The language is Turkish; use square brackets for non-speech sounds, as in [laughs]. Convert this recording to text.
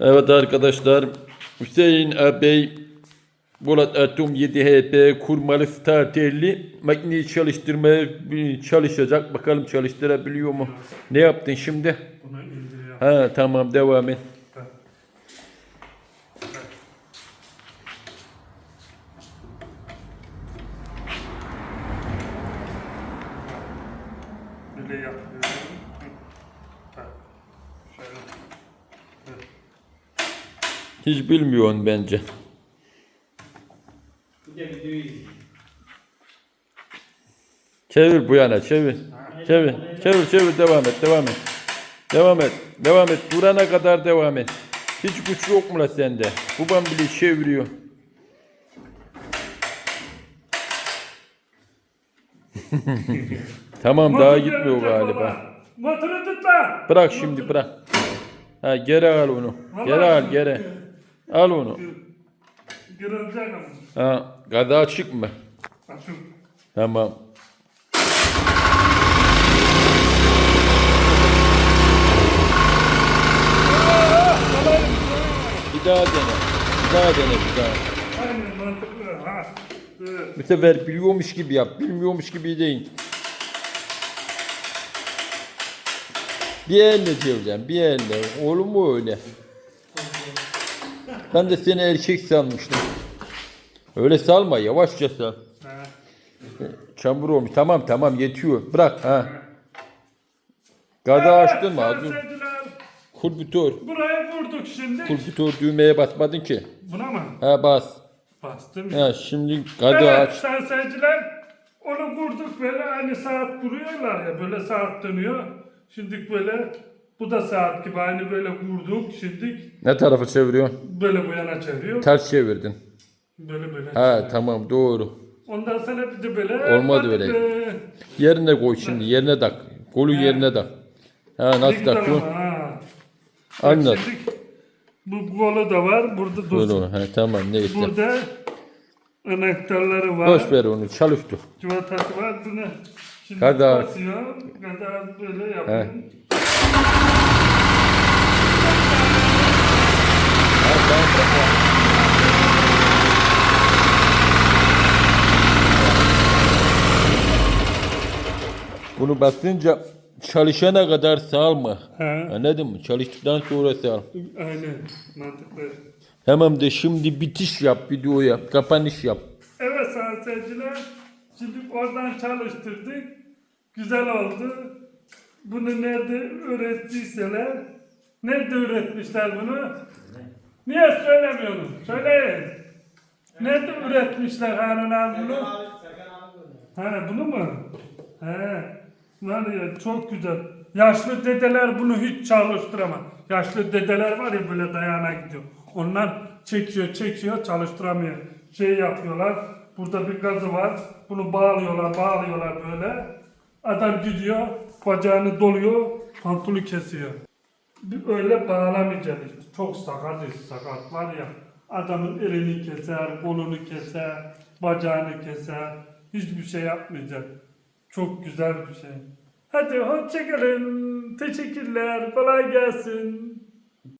Evet arkadaşlar Hüseyin ağabey Polat Atom 7 HP kurmalı starterli makineyi çalıştırmaya çalışacak. Bakalım çalıştırabiliyor mu? Ne yaptın şimdi? Ha tamam devam et. Böyle yapıyorum. Hiç bilmiyorsun bence. Çevir bu yana çevir. Çevir. Çevir çevir devam et devam et. Devam et. Devam et. Durana kadar devam et. Hiç güç yok mu la sende? Babam bile çeviriyor. [laughs] tamam daha gitmiyor galiba. Motoru tut lan. Bırak şimdi bırak. Ha geri al onu. Geri al geri. Al onu. Kırılacak ama. Ha gada açık mı? Açık. Tamam. Bir daha dene. Bir daha dene bir daha. Aynen mantıklı. Ha. Evet. Bu sefer biliyormuş gibi yap. Bilmiyormuş gibi değil. Bir elle çevireceğim. Bir elle. Olur mu öyle? Ben de seni erkek sanmıştım. Öyle salma. Yavaşça sal. Çamur olmuş. Tamam tamam yetiyor. Bırak ha. Gada açtın mı? Az önce- Seyirciler, Kurbütör. Burayı vurduk şimdi. Kurbütör düğmeye basmadın ki. Buna mı? Ha bas. Bastım. Ha şimdi gada Evet aç. sayın seyirciler. Onu vurduk böyle aynı saat vuruyorlar ya böyle saat dönüyor. Şimdi böyle bu da saat gibi aynı böyle vurduk şimdi Ne tarafa çeviriyorsun? böyle bu yana çeviriyor. Ters çevirdin. Böyle böyle. Ha tamam doğru. Ondan sonra bir de böyle. Olmadı öyle. Ee, Yerine koy şimdi. Yerine tak. Golü yerine tak. Ha nasıl takıyorsun? Anlat. Bu kolu da var. Burada Böyle dursun. o. Ha tamam neyse. Burada anahtarları var. Boş ver onu. Çalıştı. Civatası var. Bunu şimdi Kadar. basıyor. Kadar böyle yapıyor. Ha, tamam, tamam. Bunu basınca çalışana kadar salma. He. Anladın mı? Çalıştıktan sonra sal. Aynen. Mantıklı. Hemen de şimdi bitiş yap, video yap, kapanış yap. Evet sayın seyirciler. Şimdi oradan çalıştırdık. Güzel oldu. Bunu nerede ürettiyseler, nerede üretmişler bunu? Niye söylemiyorsun? Söyleyin. Nerede üretmişler Harun abi bunu? He bunu mu? He. Var ya çok güzel. Yaşlı dedeler bunu hiç çalıştıramaz. Yaşlı dedeler var ya böyle dayana gidiyor. Onlar çekiyor çekiyor çalıştıramıyor. Şey yapıyorlar. Burada bir gazı var. Bunu bağlıyorlar bağlıyorlar böyle. Adam gidiyor bacağını doluyor pantolonu kesiyor. Öyle bağlamayacak işte. Çok sakat sakat var ya. Adamın elini keser, kolunu keser, bacağını keser. Hiçbir şey yapmayacak. Çok güzel bir şey. Hadi hoşçakalın. Teşekkürler. Kolay gelsin.